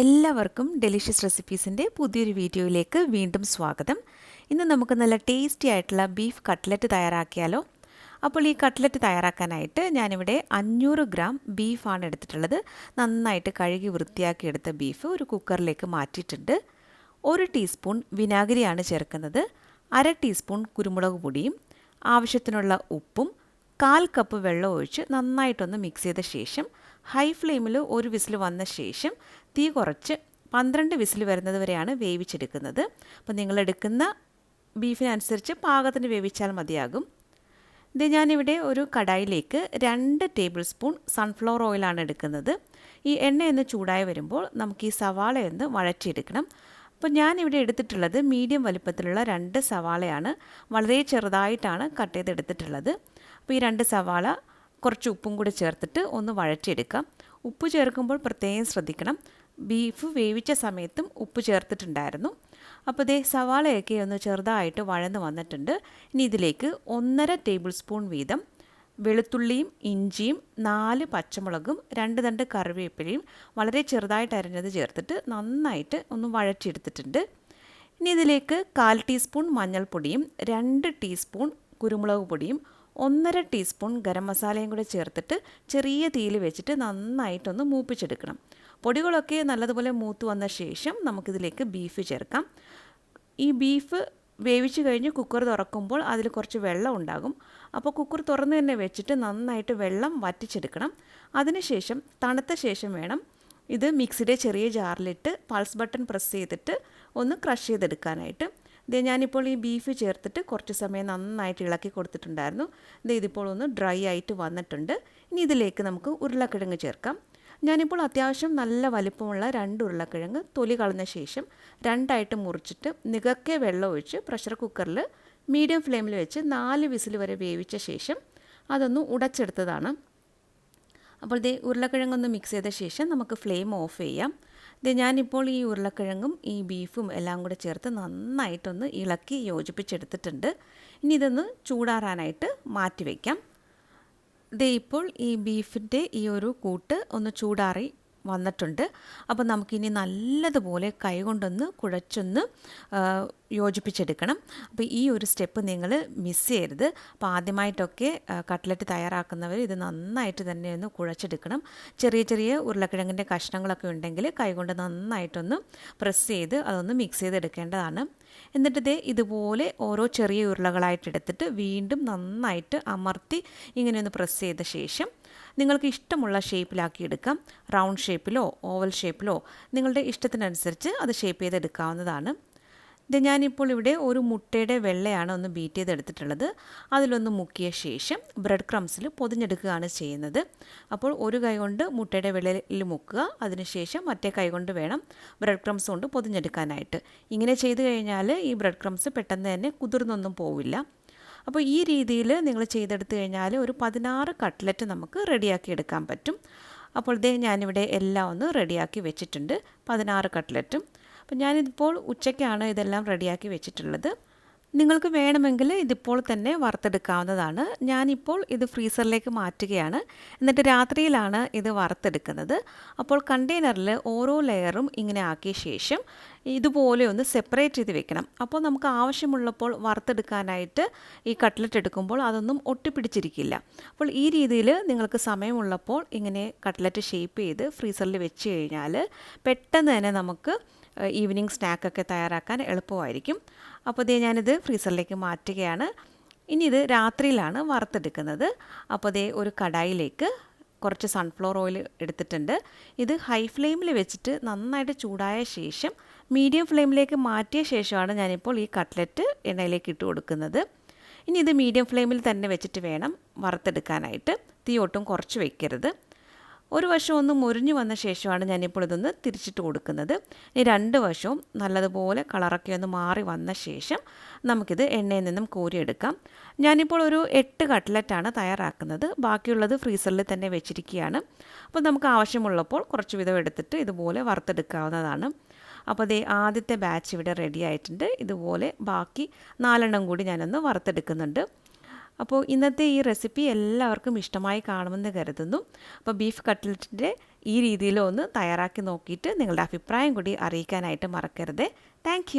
എല്ലാവർക്കും ഡെലിഷ്യസ് റെസിപ്പീസിന്റെ പുതിയൊരു വീഡിയോയിലേക്ക് വീണ്ടും സ്വാഗതം. ഇന്ന് നമുക്ക് നല്ല ടേസ്റ്റി ആയിട്ടുള്ള ബീഫ് കട്ട്ലറ്റ് തയ്യാറാക്കിയാലോ? അപ്പോൾ ഈ കട്ട്ലറ്റ് തയ്യാറാക്കാനായിട്ട് ഞാനിവിടെ അഞ്ഞൂറ് ഗ്രാം ബീഫാണ് എടുത്തിട്ടുള്ളത്. നന്നായിട്ട് കഴുകി വൃത്തിയാക്കി എടുത്ത ബീഫ് ഒരു കുക്കറിലേക്ക് മാറ്റിയിട്ടുണ്ട്. ഒരു ടീസ്പൂൺ വിനാഗിരിയാണ് ചേർക്കുന്നത്. അര ടീസ്പൂൺ കുരുമുളക് പൊടിയും ആവശ്യത്തിനുള്ള ഉപ്പും കാൽ കപ്പ് വെള്ളം ഒഴിച്ച് നന്നായിട്ടൊന്ന് മിക്സ് ചെയ്ത ശേഷം ഹൈ ഫ്ലെയിമിൽ ഒരു വിസിൽ വന്ന ശേഷം തീ കുറച്ച് പന്ത്രണ്ട് വിസിൽ വരുന്നത് വരെയാണ് വേവിച്ചെടുക്കുന്നത്. അപ്പോൾ നിങ്ങളെടുക്കുന്ന ബീഫിനനുസരിച്ച് പാകത്തിന് വേവിച്ചാൽ മതിയാകും. ഇത് ഞാനിവിടെ ഒരു കടായിലേക്ക് രണ്ട് ടേബിൾ സ്പൂൺ സൺഫ്ലവർ ഓയിലാണ് എടുക്കുന്നത്. ഈ എണ്ണ എണ്ണയൊന്ന് ചൂടായി വരുമ്പോൾ നമുക്ക് ഈ സവാള സവാളയൊന്ന് വഴറ്റിയെടുക്കണം. അപ്പോൾ ഞാനിവിടെ എടുത്തിട്ടുള്ളത് മീഡിയം വലിപ്പത്തിലുള്ള രണ്ട് സവാളയാണ്. വളരെ ചെറുതായിട്ടാണ് കട്ട് ചെയ്തെടുത്തിട്ടുള്ളത്. അപ്പോൾ ഈ രണ്ട് സവാള കുറച്ച് ഉപ്പും കൂടി ചേർത്തിട്ട് ഒന്ന് വഴറ്റിയെടുക്കാം. ഉപ്പ് ചേർക്കുമ്പോൾ പ്രത്യേകം ശ്രദ്ധിക്കണം. ബീഫ് വേവിച്ച സമയത്തും ഉപ്പ് ചേർത്തിട്ടുണ്ടായിരുന്നു. അപ്പോൾ ഇതേ സവാളയൊക്കെ ഒന്ന് ചെറുതായിട്ട് വഴന്ന് വന്നിട്ടുണ്ട്. ഇനി ഇതിലേക്ക് ഒന്നര ടേബിൾ സ്പൂൺ വീതം വെളുത്തുള്ളിയും ഇഞ്ചിയും നാല് പച്ചമുളകും രണ്ട് തണ്ട് കറിവേപ്പിലയും വളരെ ചെറുതായിട്ട് അരിഞ്ഞത് ചേർത്തിട്ട് നന്നായിട്ട് ഒന്ന് വഴറ്റിയെടുത്തിട്ടുണ്ട്. ഇനി ഇതിലേക്ക് കാൽ ടീസ്പൂൺ മഞ്ഞൾപ്പൊടിയും രണ്ട് ടീസ്പൂൺ കുരുമുളക് പൊടിയും ഒന്നര ടീസ്പൂൺ ഗരം മസാലയും കൂടെ ചേർത്തിട്ട് ചെറിയ തീയിൽ വെച്ചിട്ട് നന്നായിട്ടൊന്ന് മൂപ്പിച്ചെടുക്കണം. പൊടികളൊക്കെ നല്ലതുപോലെ മൂത്ത് വന്ന ശേഷം നമുക്കിതിലേക്ക് ബീഫ് ചേർക്കാം. ഈ ബീഫ് വേവിച്ച് കഴിഞ്ഞ് കുക്കർ തുറക്കുമ്പോൾ അതിൽ കുറച്ച് വെള്ളം ഉണ്ടാകും. അപ്പോൾ കുക്കർ തുറന്ന് തന്നെ വെച്ചിട്ട് നന്നായിട്ട് വെള്ളം വറ്റിച്ചെടുക്കണം. അതിനുശേഷം തണുത്ത ശേഷം വേണം ഇത് മിക്സിയുടെ ചെറിയ ജാറിലിട്ട് പൾസ് ബട്ടൺ പ്രസ് ചെയ്തിട്ട് ഒന്ന് ക്രഷ് ചെയ്തെടുക്കാനായിട്ട്. ഇത് ഞാനിപ്പോൾ ഈ ബീഫ് ചേർത്തിട്ട് കുറച്ച് സമയം നന്നായിട്ട് ഇളക്കി കൊടുത്തിട്ടുണ്ടായിരുന്നു. ഇത് ഇതിപ്പോൾ ഒന്ന് ഡ്രൈ ആയിട്ട് വന്നിട്ടുണ്ട്. ഇനി ഇതിലേക്ക് നമുക്ക് ഉരുളക്കിഴങ്ങ് ചേർക്കാം. ഞാനിപ്പോൾ അത്യാവശ്യം നല്ല വലിപ്പമുള്ള രണ്ട് ഉരുളക്കിഴങ്ങ് തൊലി കളഞ്ഞ ശേഷം രണ്ടായിട്ട് മുറിച്ചിട്ട് നികക്കെ വെള്ളം ഒഴിച്ച് പ്രഷർ കുക്കറിൽ മീഡിയം ഫ്ലെയിമിൽ വെച്ച് നാല് വിസിൽ വരെ വേവിച്ച ശേഷം അതൊന്ന് ഉടച്ചെടുത്തതാണ്. അപ്പോൾ ദേ ഉരുളക്കിഴങ്ങൊന്ന് മിക്സ് ചെയ്ത ശേഷം നമുക്ക് ഫ്ലെയിം ഓഫ് ചെയ്യാം. ഇത് ഞാനിപ്പോൾ ഈ ഉരുളക്കിഴങ്ങും ഈ ബീഫും എല്ലാം കൂടെ ചേർത്ത് നന്നായിട്ടൊന്ന് ഇളക്കി യോജിപ്പിച്ചെടുത്തിട്ടുണ്ട്. ഇനി ഇതൊന്ന് ചൂടാറാനായിട്ട് മാറ്റി വയ്ക്കാം ദേ ഇപ്പോൾ ഈ ബീഫിന്റെ ഈ ഒരു കൂട്ട് ഒന്ന് ചൂടാറി വന്നിട്ടുണ്ട്. അപ്പോൾ നമുക്കിനി നല്ലതുപോലെ കൈകൊണ്ടൊന്ന് കുഴച്ചൊന്ന് യോജിപ്പിച്ചെടുക്കണം. അപ്പോൾ ഈ ഒരു സ്റ്റെപ്പ് നിങ്ങൾ മിസ് ചെയ്യരുത്. അപ്പോൾ ആദ്യമായിട്ടൊക്കെ കട്ട്ലറ്റ് തയ്യാറാക്കുന്നവർ ഇത് നന്നായിട്ട് തന്നെ ഒന്ന് കുഴച്ചെടുക്കണം. ചെറിയ ചെറിയ ഉരുളക്കിഴങ്ങിന്റെ കഷ്ണങ്ങളൊക്കെ ഉണ്ടെങ്കിൽ കൈകൊണ്ട് നന്നായിട്ടൊന്ന് പ്രസ് ചെയ്ത് അതൊന്ന് മിക്സ് ചെയ്തെടുക്കേണ്ടതാണ്. എന്നിട്ട് ഇതേ ഇതുപോലെ ഓരോ ചെറിയ ഉരുളകളായിട്ട് എടുത്തിട്ട് വീണ്ടും നന്നായിട്ട് അമർത്തി ഇങ്ങനെ ഒന്ന് പ്രസ് ചെയ്ത ശേഷം നിങ്ങൾക്ക് ഇഷ്ടമുള്ള ഷേപ്പിലാക്കി എടുക്കാം റൗണ്ട് ഷേപ്പിലോ ഓവൽ ഷേപ്പിലോ നിങ്ങളുടെ ഇഷ്ടത്തിനനുസരിച്ച് അത് ഷേപ്പ് ചെയ്തെടുക്കാവുന്നതാണ്. ഇത് ഞാനിപ്പോൾ ഇവിടെ ഒരു മുട്ടയുടെ വെള്ളയാണ് ഒന്ന് ബീറ്റ് ചെയ്തെടുത്തിട്ടുള്ളത്. അതിലൊന്ന് മുക്കിയ ശേഷം ബ്രെഡ് ക്രംസിൽ പൊതിഞ്ഞെടുക്കുകയാണ് ചെയ്യുന്നത്. അപ്പോൾ ഒരു കൈ കൊണ്ട് മുട്ടയുടെ വെള്ളയിൽ മുക്കുക. അതിനുശേഷം മറ്റേ കൈ കൊണ്ട് വേണം ബ്രെഡ് ക്രംസ് കൊണ്ട് പൊതിഞ്ഞെടുക്കാനായിട്ട്. ഇങ്ങനെ ചെയ്തു കഴിഞ്ഞാൽ ഈ ബ്രെഡ് ക്രംസ് പെട്ടെന്ന് തന്നെ കുതിർന്നൊന്നും പോവില്ല. അപ്പോൾ ഈ രീതിയിൽ നിങ്ങൾ ചെയ്തെടുത്തു കഴിഞ്ഞാൽ ഒരു പതിനാറ് കട്ട്ലറ്റ് നമുക്ക് റെഡിയാക്കി എടുക്കാൻ പറ്റും. അപ്പോൾ ഇതേ ഞാനിവിടെ എല്ലാം ഒന്ന് റെഡിയാക്കി വെച്ചിട്ടുണ്ട്. പതിനാറ് കട്ട്ലറ്റും. അപ്പോൾ ഞാനിതിപ്പോൾ ഉച്ചയ്ക്കാണ് ഇതെല്ലാം റെഡിയാക്കി വെച്ചിട്ടുള്ളത്. നിങ്ങൾക്ക് വേണമെങ്കിൽ ഇതിപ്പോൾ തന്നെ വറുത്തെടുക്കാവുന്നതാണ്. ഞാനിപ്പോൾ ഇത് ഫ്രീസറിലേക്ക് മാറ്റുകയാണ്. എന്നിട്ട് രാത്രിയിലാണ് ഇത് വറുത്തെടുക്കുന്നത്. അപ്പോൾ കണ്ടെയ്നറിൽ ഓരോ ലെയറും ഇങ്ങനെ ആക്കിയ ശേഷം ഇതുപോലെ ഒന്ന് സെപ്പറേറ്റ് ചെയ്ത് വെക്കണം. അപ്പോൾ നമുക്ക് ആവശ്യമുള്ളപ്പോൾ വറുത്തെടുക്കാനായിട്ട് ഈ കട്ട്ലറ്റ് എടുക്കുമ്പോൾ അതൊന്നും ഒട്ടിപ്പിടിച്ചിരിക്കില്ല. അപ്പോൾ ഈ രീതിയിൽ നിങ്ങൾക്ക് സമയമുള്ളപ്പോൾ ഇങ്ങനെ കട്ട്ലറ്റ് ഷേപ്പ് ചെയ്ത് ഫ്രീസറിൽ വെച്ച് കഴിഞ്ഞാൽ പെട്ടെന്ന് തന്നെ നമുക്ക് ഈവനിങ് സ്നാക്കൊക്കെ തയ്യാറാക്കാൻ എളുപ്പമായിരിക്കും. അപ്പോൾ ഇതേ ഞാനിത് ഫ്രീസറിലേക്ക് മാറ്റുകയാണ്. ഇനി ഇത് രാത്രിയിലാണ് വറുത്തെടുക്കുന്നത്. അപ്പോൾ ഇതേ ഒരു കടായിലേക്ക് കുറച്ച് സൺഫ്ലവർ ഓയിൽ എടുത്തിട്ടുണ്ട്. ഇത് ഹൈ ഫ്ലെയിമിൽ വെച്ചിട്ട് നന്നായിട്ട് ചൂടായ ശേഷം മീഡിയം ഫ്ലെയിമിലേക്ക് മാറ്റിയ ശേഷമാണ് ഞാനിപ്പോൾ ഈ കട്ട്ലറ്റ് എണ്ണയിലേക്ക് ഇട്ട് കൊടുക്കുന്നത്. ഇനി ഇത് മീഡിയം ഫ്ലെയിമിൽ തന്നെ വെച്ചിട്ട് വേണം വറുത്തെടുക്കാനായിട്ട്. തീ ഒട്ടും കുറച്ച് വയ്ക്കരുത് ഒരു വശം ഒന്ന് മുരിഞ്ഞു വന്ന ശേഷമാണ് ഞാനിപ്പോൾ ഇതൊന്ന് തിരിച്ചിട്ട് കൊടുക്കുന്നത്. ഇനി രണ്ട് വശവും നല്ലതുപോലെ കളറൊക്കെ ഒന്ന് മാറി വന്ന ശേഷം നമുക്കിത് എണ്ണയിൽ നിന്നും കോരിയെടുക്കാം. ഞാനിപ്പോൾ ഒരു എട്ട് കട്ട്ലറ്റാണ് തയ്യാറാക്കുന്നത്. ബാക്കിയുള്ളത് ഫ്രീസറിൽ തന്നെ വെച്ചിരിക്കുകയാണ്. അപ്പോൾ നമുക്ക് ആവശ്യമുള്ളപ്പോൾ കുറച്ച് വിധം എടുത്തിട്ട് ഇതുപോലെ വറുത്തെടുക്കാവുന്നതാണ്. അപ്പോൾ അതേ ആദ്യത്തെ ബാച്ച് ഇവിടെ റെഡി ആയിട്ടുണ്ട്. ഇതുപോലെ ബാക്കി നാലെണ്ണം കൂടി ഞാനൊന്ന് വറുത്തെടുക്കുന്നുണ്ട്. അപ്പോൾ ഇന്നത്തെ ഈ റെസിപ്പി എല്ലാവർക്കും ഇഷ്ടമായി കാണുമെന്ന് കരുതുന്നു. അപ്പോൾ ബീഫ് കട്ട്ലറ്റിന്റെ ഈ രീതിയിലൊന്ന് തയ്യാറാക്കി നോക്കിയിട്ട് നിങ്ങളുടെ അഭിപ്രായം കൂടി അറിയിക്കാനായിട്ട് മറക്കരുത്. താങ്ക്